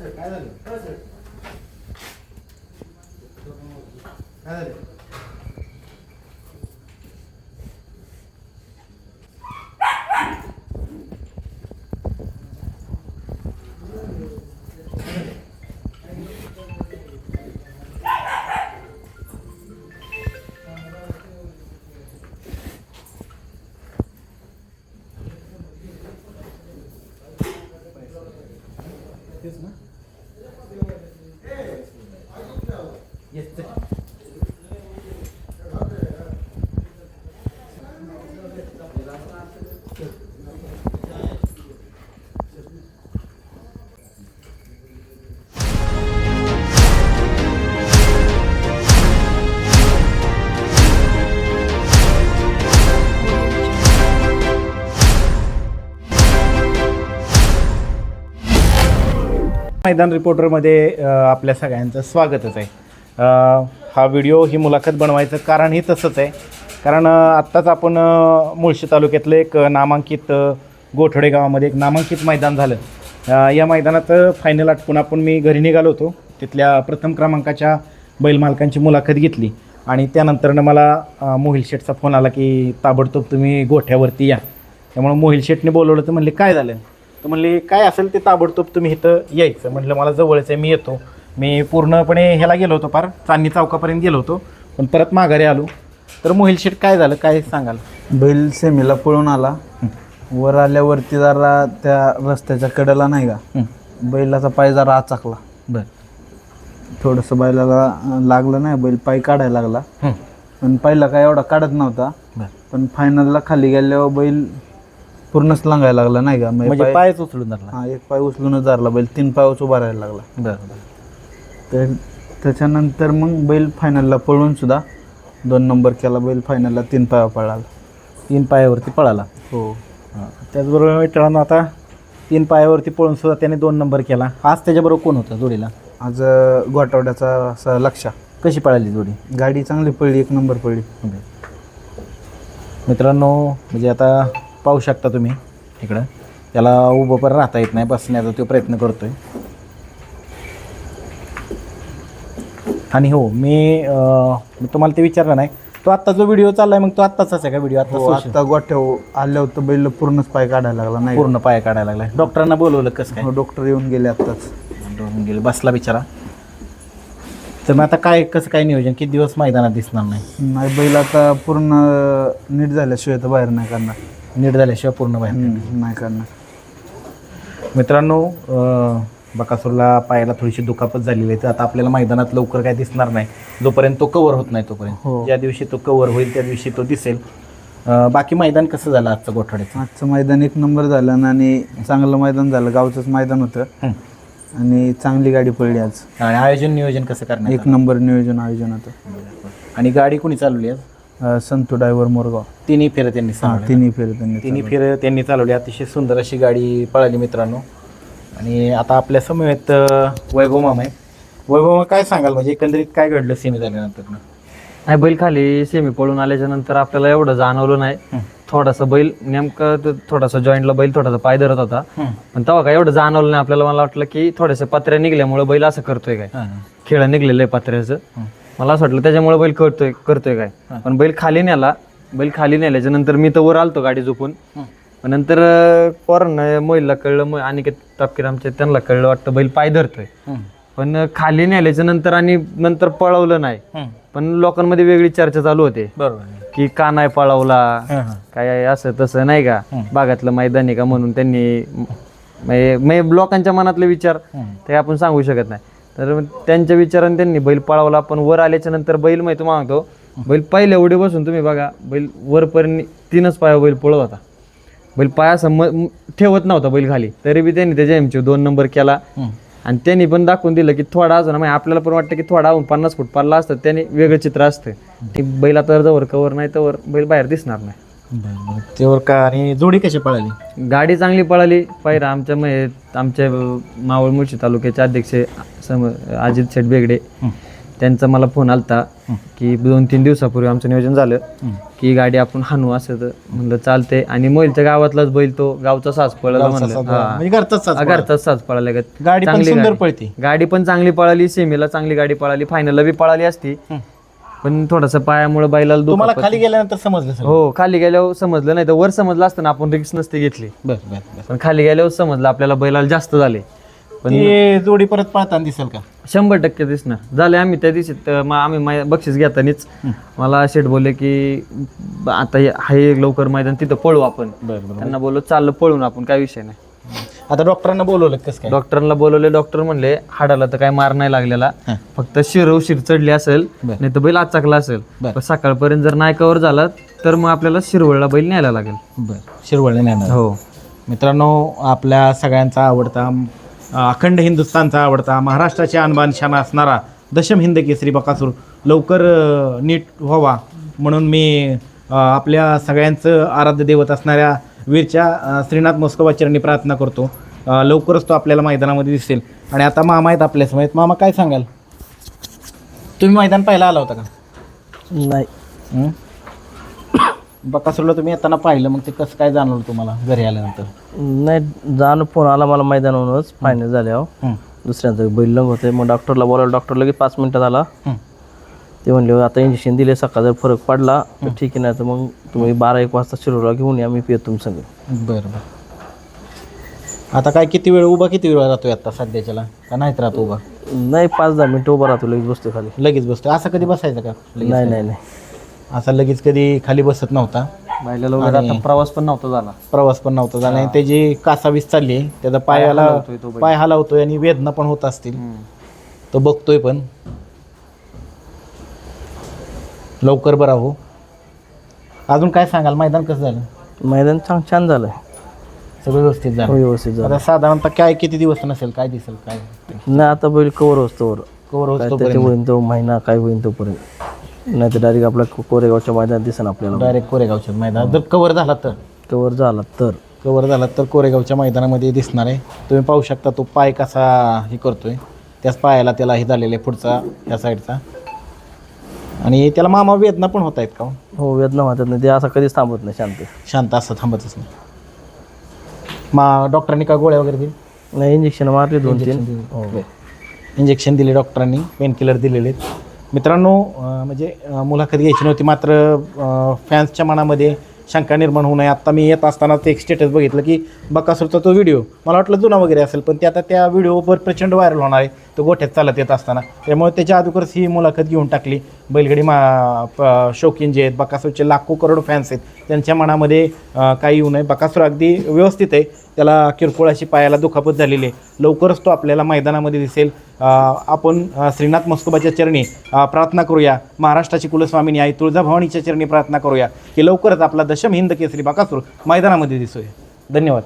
Sir काय झालं? हो, काय झालं? मैदान रिपोर्टरमध्ये आपल्या सगळ्यांचं स्वागतच आहे. हा व्हिडिओ ही मुलाखत बनवायचं कारण ही तसंच आहे. कारण आत्ताच आपण मुळशी तालुक्यातलं एक नामांकित गोठडे गावामध्ये एक नामांकित मैदान झालं. या मैदानात फायनल आटपून आपण मी घरी निघालो होतो. तिथल्या प्रथम क्रमांकाच्या बैलमालकांची मुलाखत घेतली. आणि त्यानंतरनं मला मोहिल शेठचा फोन आला की ताबडतोब तुम्ही गोठ्यावरती या. त्यामुळे मोहिल शेठने बोलवलं तर म्हणले काय झालं? तर म्हणले काय असेल ते ताबडतोब तुम्ही इथं यायचं. म्हटलं मला जवळच आहे मी येतो. मी पूर्णपणे ह्याला गेलो होतो फार चांदणी चौकापर्यंत गेलो होतो पण परत माघारी आलो. तर मोहिल शेठ काय झालं काय सांगाल? बैल सेमीला पळून आला. वर आल्यावरती जरा त्या रस्त्याच्या कडेला नाही का बैलाचा पाय जरा आचाकला. बरं. थोडंसं बैलाला लागलं नाही बैल पाय काढायला लागला. पण पहिला काय एवढा काढत नव्हता. पण फायनलला खाली गेल्यावर बैल पूर्णच लागायला लागला नाही का? म्हणजे पाय पायच उचलून धरला. हा एक पाय उचलूनच धरला बैल. तीन पायच उभा राहायला लागला. बरं तर त्याच्यानंतर मग बैल फायनलला पळून सुद्धा दोन नंबर केला बैल फायनलला तीन पाया पळाला. तीन पायावरती पळाला. हो. हां. त्याचबरोबर मित्रांनो आता तीन पायावरती पळून सुद्धा त्याने दोन नंबर केला. आज त्याच्याबरोबर कोण होतं जोडीला? आज अं, गोठवड्याचा असा लक्ष. कशी पळाली जोडी? गाडी चांगली पडली एक नंबर पडली. मित्रांनो म्हणजे आता पाहू शकता तुम्ही इकडं. त्याला उभं पण राहता येत नाही बसण्याचा तो प्रयत्न करतोय. आणि हो मी तुम्हाला ते विचारलं नाही. तो आत्ता जो व्हिडिओ चाललाय मग तो आत्ताच आहे का व्हिडिओ? आत्ता हो social? आता गोठ्याव आल्या होतं बैल पूर्णच पाय काढायला लागला नाही पूर्ण पाय काढायला लागलाय. डॉक्टरांना बोलवलं कसं काय? हो डॉक्टर येऊन गेले आत्ताच. डोळून गेले बसला बिचारा. तर मग आता काय कसं काय नियोजन? किती दिवस मैदानात दिसणार नाही? नाही बैल आता पूर्ण नीट झाल्याशिवाय तर बाहेर नाही करणार नीट झाल्याशिवाय पूर्ण बाहेर नाही करणार. मित्रांनो अं, बकासूरला पायाला थोडीशी दुखापत झालेली आहे. तर आता आपल्याला मैदानात लवकर काय दिसणार नाही. जोपर्यंत तो कवर होत नाही तोपर्यंत. हो. ज्या दिवशी तो कवर होईल त्या दिवशी तो दिसेल. अं, बाकी मैदान कसं झालं आजचं गोठवड्याचं? आजचं मैदान एक नंबर झालं आणि चांगलं मैदान झालं. गावचंच मैदान होतं. हं. आणि चांगली गाडी पडली आज. आणि आयोजन नियोजन कसं करणार एक नंबर नियोजन आयोजन होतं. आणि गाडी कुणी चालवली आज? संतू ड्रायव्हर मोरगाव तिन्ही फेरं त्यांनी हा. तिन्ही फेर त्यांनी तिन्ही फेरं त्यांनी चालवली. अतिशय सुंदर अशी गाडी पळाली मित्रांनो. आणि आता आपल्या समवेत अं, वैभव मामा आहे वैभव मामा काय सांगाल? म्हणजे एकंदरीत काय घडलं सेमी झाल्यानंतर नाही बैल खाली सेमी पळून आल्याच्यानंतर आपल्याला एवढं जाणवलं नाही. थोडासा बैल नेमकं तो थोडासा जॉईंटला बैल थोडासा पाय धरत होता. पण तेव्हा काय एवढं जाणवलं नाही. आपल्याला मला वाटलं की थोड्याशा पत्र्या निघल्यामुळे बैल असं करतोय काय. खेळ निघलेलं आहे पत्र्याचं मला असं वाटलं त्याच्यामुळे बैल करतोय करतोय काय. पण बैल खाली नेला बैल खाली नेल्याच्या नंतर मी तर वर आलतो गाडी झोपून. पण नंतर पोरांना महिला कळलं मग आणि तापकीर आमच्या त्यांना कळलं वाटतं बैल पाय धरतोय. पण खाली नेल्याच्या नंतर आणि नंतर पळवलं नाही. पण लोकांमध्ये वेगळी चर्चा चालू होते. बरोबर की का नाही पळवला? काय असं तसं नाही का? भागातलं मैदान आहे का? म्हणून त्यांनी लोकांच्या मनातले विचार ते आपण सांगू शकत नाही. तर त्यांच्या विचाराने त्यांनी बैल पळवला. पण वर आल्याच्यानंतर बैल माहिती मागतो बैल पहिल्या उडी बसून तुम्ही बघा बैल वरपर्यंत तीनच पाया बैल पळत होता. बैल पाया असं म- ठेवत नव्हता बैल खाली. तरी बी त्यांनी त्याच्या एमची दोन नंबर केला. आणि त्यांनी पण दाखवून दिलं की थोडा अजून म्हणजे आपल्याला पण वाटतं की थोडा पन्नास फूट पडला असतं त्याने वेगळं चित्र असतं. की बैल आता जवळ कवर नाही तर बैल बाहेर दिसणार नाही. त्यावर का आणि जोडी कशी पळाली? गाडी चांगली पळाली. पायरा आमच्या आमच्या मावळ मुळशी तालुक्याचे अध्यक्ष सम अजित शेठ बेगडे त्यांचा मला फोन आलता की दोन तीन दिवसापूर्वी आमचं नियोजन झालं की गाडी आपण हाणू असं तर म्हणलं चालते आणि मोहिलच्या गावातलाच बैल तो गावचा साज पळाला म्हणलं. हा. म्हणजे घरचाच साज पळाला. घरचाच साज पळाला गत. गाडी पण चांगली सुंदर गाडी. पळती. गाडी पण चांगली पळाली सेमीला चांगली गाडी पळाली फायनलला बी पळाली असती. पण थोडस पायामुळे बैलाला तुम्हाला खाली गेल्यानंतर समजलं सर हो खाली गेल्यावर समजलं नाही तर वर समजलं असतं ना आपण रिक्स नसते घेतली. बर बर बर. पण खाली गेल्यावर समजलं आपल्याला बैलाला जास्त झाले. पण ते जोडी परत पळताना दिसेल का? शंभर टक्के दिसणार. झाले आम्ही त्या दिवशी त- मग आम्ही मै- बक्षीस घेतानीच. मला शेठ बोलले की ब- आता हे- आहे लवकर मैदान तिथं पळू आपण. बर. त्यांना बोललो चाललं पळून आपण काय विषय नाही. आता डॉक्टरांना बोलवलं कसं काय? डॉक्टरांना बोलवले डॉक्टर म्हणले हाडाला तर काय मार नाही लागलेला. हा. फक्त शिर उशीर चढली असेल बर. नाही तर बैल आचाकला असेल. बर. पण सकाळपर्यंत जर नाही कव्हर झाला तर मग आपल्याला शिरवळला बैल न्यायला लागेल. बर. शिरवळले नाही हो. मित्रांनो आपल्या सगळ्यांचा आवडता अं, अखंड हिंदुस्थानचा आवडता महाराष्ट्राची आणबान शान असणारा दशम हिंद केसरी बकासूर लवकर अं, नीट व्हावा. म्हणून मी अं, आपल्या सगळ्यांचं आराध्य देवत असणाऱ्या वीरच्या श्रीनाथ मोस्कोबाचरणी प्रार्थना करतो. लवकरच तो आपल्याला मैदानामध्ये दिसेल. आणि आता मामा आहेत आपल्यासमोर. मामा काय सांगाल? तुम्ही मैदान पाहायला आला होता का? नाही. हं? बकासूरला तुम्ही येताना पाहिलं. मग ते कसं काय जाणवलं तुम्हाला घरी आल्यानंतर? नाही जाणं फोन आला मला मैदानावरूनच. फायनल झाल्यावर. हं. दुसऱ्यांचं बैल होते मग डॉक्टरला बोलावलं. डॉक्टर लगेच पाच मिनिटात आला. ते म्हणले आता इंजेक्शन दिले सकाळ जर फरक पडला तर ठीक आहे नाही तर मग तुम्ही बारा एक वाजता शिरोला घेऊन या मी पितो तुम संग बरं बरं. आता काय किती वेळ उभा किती वेळ राहतोय आता सध्याच्याला? का नाहीत राहतो उभा? नाही पाच दहा मिनिटं उभा राहतो लगेच बसतो खाली. लगेच बसतो असं कधी बसायचं का? लगेच नाही नाही नाही. असा लगेच कधी खाली बसत नव्हता. आता प्रवास पण नव्हता झाला. प्रवास पण नव्हता झाला. आणि त्याची कासावीस चालली आहे त्याचा पायाला पाय हलावतोय आणि वेदना पण होत असतील. तो बघतोय पण. लवकर बरा हो अजून काय सांगाल? मैदान कसं झालं? मैदान छान छान झालं सगळं व्यवस्थित झालं. व्यवस्थित झालं. आता साधारणतः काय किती दिवस नसेल? काय दिसेल? काय? नाही आता बैल कवर असतो कवर होतो होईन तो महिना काय होईन तोपर्यंत. नाही तर डायरेक्ट आपल्या कोरेगावच्या मैदानात दिसेल आपल्याला. डायरेक्ट कोरेगावच्या मैदानात. जर कव्हर झाला तर? कवर झाला तर. कव्हर झाला तर कोरेगावच्या मैदानामध्ये दिसणार आहे. तुम्ही पाहू शकता तो पाय कसा हे करतोय. त्याच पायाला त्याला हे झालेलं आहे पुढचा ह्या साईडचा आणि त्याला मामा वेदना पण होत आहेत का? हो? हो वेदना होतात नाही. ते असं कधीच थांबत नाही शांत. शांत असं थांबतच नाही. मा डॉक्टरांनी का गोळ्या वगैरे दिली नाही इंजेक्शन मारले दोन तीन. हो. इंजेक्शन दिले डॉक्टरांनी पेनकिलर दिलेले आहेत. मित्रांनो अं, म्हणजे अं, मुलाखत घ्यायची नव्हती मात्र फॅन्सच्या मनामध्ये शंका निर्माण होऊ नये. आत्ता मी येत असताना ते एक स्टेटस बघितलं की बकासूरचा तो व्हिडिओ मला वाटलं जुना वगैरे असेल पण ते आता त्या व्हिडिओवर प्रचंड व्हायरल होणार आहे. तो गोठ्यात चालत येत असताना. त्यामुळे त्याच्या अगोदरच ही मुलाखत घेऊन टाकली. बैलगडी मा प- शौकीन जे आहेत बकासूरचे लाखो करोड फॅन्स आहेत त्यांच्या मनामध्ये काही येऊ नये. बकासूर अगदी व्यवस्थित आहे. त्याला किरकोळ अशी पायाला दुखापत झालेली आहे. लवकरच तो आपल्याला मैदानामध्ये दिसेल. आपण श्रीनाथ मस्कोबाच्या चरणी प्रार्थना करूया. महाराष्ट्राची कुलस्वामिनी आई तुळजाभवानीच्या चरणी प्रार्थना करूया की लवकरच आपला दशम हिंद केसरी बाकासूर मैदानामध्ये दिसूया. धन्यवाद.